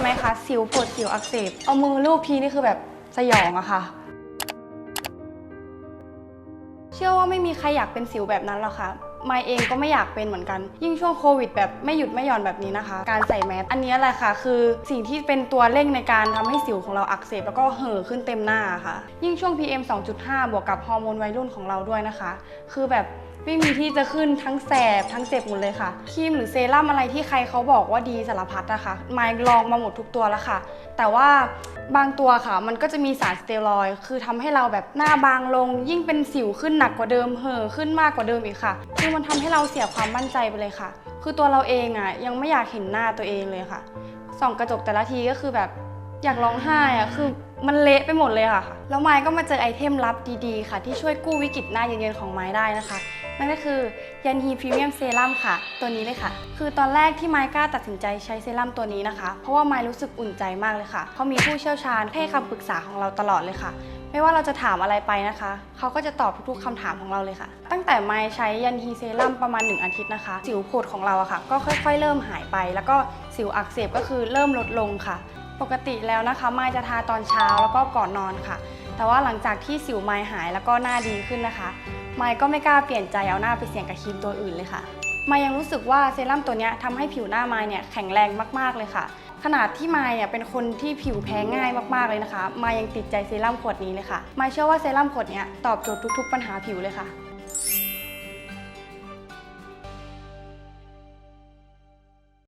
ไหมคะสิวปวดสิวอักเสบเอามือลูบทีนี่คือแบบสยองอะค่ะ เชื่อว่าไม่มีใครอยากเป็นสิวแบบนั้นหรอกค่ะ มายเองก็ไม่อยากเป็นเหมือนกัน ยิ่งช่วงโควิดแบบไม่หยุดไม่หย่อนแบบนี้นะคะ การใส่แมสอันนี้แหละค่ะ คือสิ่งที่เป็นตัวเร่งในการทำให้สิวของเราอักเสบแล้วก็เห่อขึ้นเต็มหน้าค่ะ ยิ่งช่วง PM 2.5 บวกกับฮอร์โมนวัยรุ่นของเราด้วยนะคะ คือแบบไม่มีที่จะขึ้นทั้งแสบทั้งเจ็บหมดเลยค่ะครีมหรือเซรั่มอะไรที่ใครเขาบอกว่าดีสารพัดนะคะมายลองมาหมดทุกตัวแล้วค่ะ แต่ว่าบางตัวค่ะ มันก็จะมีสารสเตียรอยด์คือทำให้เราแบบหน้าบางลง ยิ่งเป็นสิวขึ้นหนักกว่าเดิมเห่อขึ้นมากกว่าเดิมอีกค่ะคือมันทำให้เราเสียความมั่นใจไปเลยค่ะ คือตัวเราเองอะยังไม่อยากเห็นหน้าตัวเองเลยค่ะส่องกระจกแต่ละทีก็คือแบบอยากร้องไห้อะคือมันเละไปหมดเลยค่ะ แล้วไม้ก็มาเจอไอเทมลับดีๆ ค่ะ ที่ช่วยกู้วิกฤตหน้าเย็นๆของไม้ได้นะคะ นั่นก็คือยันฮีพรีเมียมเซรั่มค่ะ ตัวนี้เลยค่ะ คือตอนแรกที่ไม้กล้าตัดสินใจใช้เซรั่มตัวนี้นะคะ เพราะว่าไม้รู้สึกอุ่นใจมากเลยค่ะ เขามีผู้เชี่ยวชาญให้คำปรึกษาของเราตลอดเลยค่ะ ไม่ว่าเราจะถามอะไรไปนะคะ เขาก็จะตอบทุกๆคำถามของเราเลยค่ะ ตั้งแต่ไม้ใช้ยันฮีเซรั่มประมาณ 1 อาทิตย์นะคะ สิวผดของเราอะค่ะ ก็ค่อยๆ เริ่มหายไป แล้วก็สิวอักเสบก็คือเริ่มลดลงค่ะ ปกติแล้วนะคะ ไม้จะทาตอนเช้าแล้วก็ก่อนนอนค่ะ แต่ว่าหลังจากที่สิวไม้หายแล้วก็หน้าดีขึ้นนะคะ ไม้ก็ไม่กล้าเปลี่ยนใจเอาหน้าไปเสี่ยงกับครีมตัวอื่นเลยค่ะ มายังรู้สึกว่าเซรั่มตัวนี้ทำให้ผิวหน้าไม้เนี่ยแข็งแรงมากๆเลยค่ะ ขนาดที่ไม้เนี่ยเป็นคนที่ผิวแพ้ง่ายมากๆเลยนะคะ มายังติดใจเซรั่มขวดนี้เลยค่ะ มาเชื่อว่าเซรั่มขวดเนี้ยตอบโจทย์ทุก ๆ ปัญหาผิวเลยค่ะ